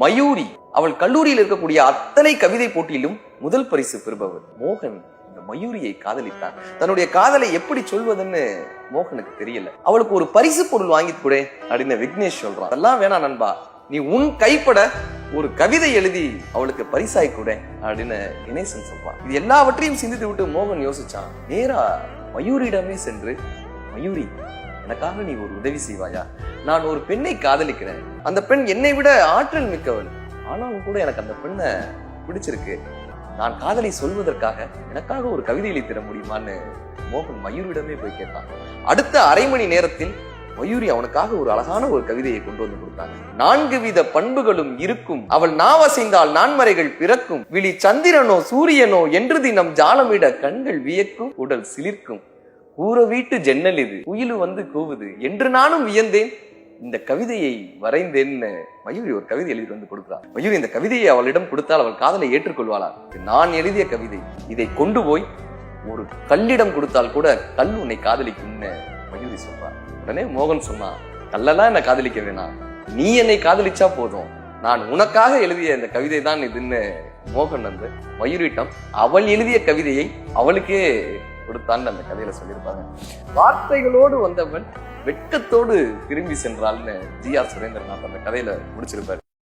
மயூரி. அவள் கல்லூரியில் இருக்கக்கூடிய அத்தனை கவிதை போட்டியிலும் முதல் பரிசு பெறுபவர் மோகன். இந்த மயூரியை காதலித்தான் தன்னுடைய காதலை எப்படி சொல்வதுன்னு மோகனுக்கு தெரியல. அவளுக்கு ஒரு பரிசு பொருள் வாங்கி கொடு அப்படின்னு விக்னேஷ் சொல்றான். அதெல்லாம் வேணாம் நண்பா. நீ உன் கைப்பட ஒரு கவிதை எழுதி அவளுக்கு பரிசாய் கொடு அப்படின்னு கணேசன் சொல்றான். இது எல்லாவற்றையும் சிந்தித்து விட்டு மோகன் யோசிச்சான். நேரா மயூரிடமே சென்று மயூரி எனக்காக நீ ஒரு உதவி செய்வாயா? நான் ஒரு பெண்ணை காதலிக்கிறேன். அந்த பெண் என்னை விட ஆற்றல் மிக்கவள். ஆனாலும் கூட எனக்கு அந்த பெண்ணை பிடிச்சிருக்கு. நான் காதலை சொல்வதற்காக எனக்காக ஒரு கவிதை எழுதித்தர முடியுமான்னு மோகன் மயூரிடமே போய் கேட்டான் அடுத்த அரை மணி நேரத்தில் மயூரி அவனுக்காக ஒரு அழகான ஒரு கவிதையை கொண்டு வந்து கொடுத்தாங்க நான்கு வித பண்புகளும் இருக்கும். அவள் நாவசைந்தால் நான்மறைகள் பிறக்கும். விழி சந்திரனோ சூரியனோ என்று தினம் ஜாலமிட கண்கள் வியக்கும். உடல் சிலிர்க்கும். கூற வீட்டு ஜன்னல் இது. குயிலு வந்து கூவுது என்று நானும் வியந்தேன். இந்த கவிதையை வரைந்தேன்னு. மயூரி ஒரு கவிதை எழுதி வந்து கொடுக்கிறார் மயூரி இந்த கவிதையை அவளிடம் கொடுத்தால் அவள் காதலை ஏற்றுக்கொள்வாளா? நான் எழுதிய கவிதை. இதை கொண்டு போய் ஒரு கல்லிடம் கொடுத்தால் கூட கல் உன்னை காதலிக்கும்னு மயூரி சொல்றார் உடனே மோகன் சொன்னான் கல்லெல்லாம் என்ன காதலிக்க வேணாம் நீ என்னை காதலிச்சா போதும். நான் உனக்காக எழுதிய இந்த கவிதை தான் இதுன்னு. மோகன் வந்து மயூரிட்டம் அவள் எழுதிய கவிதையை அவளுக்கே கொடுத்தான்னு அந்த கதையில சொல்லியிருப்பாங்க. வார்த்தைகளோடு வந்தவன் வெட்கத்தோடு திரும்பி சென்றால்னு ஜி ஆர் சுரேந்திரநாத் அந்த கதையில முடிச்சிருப்பாரு.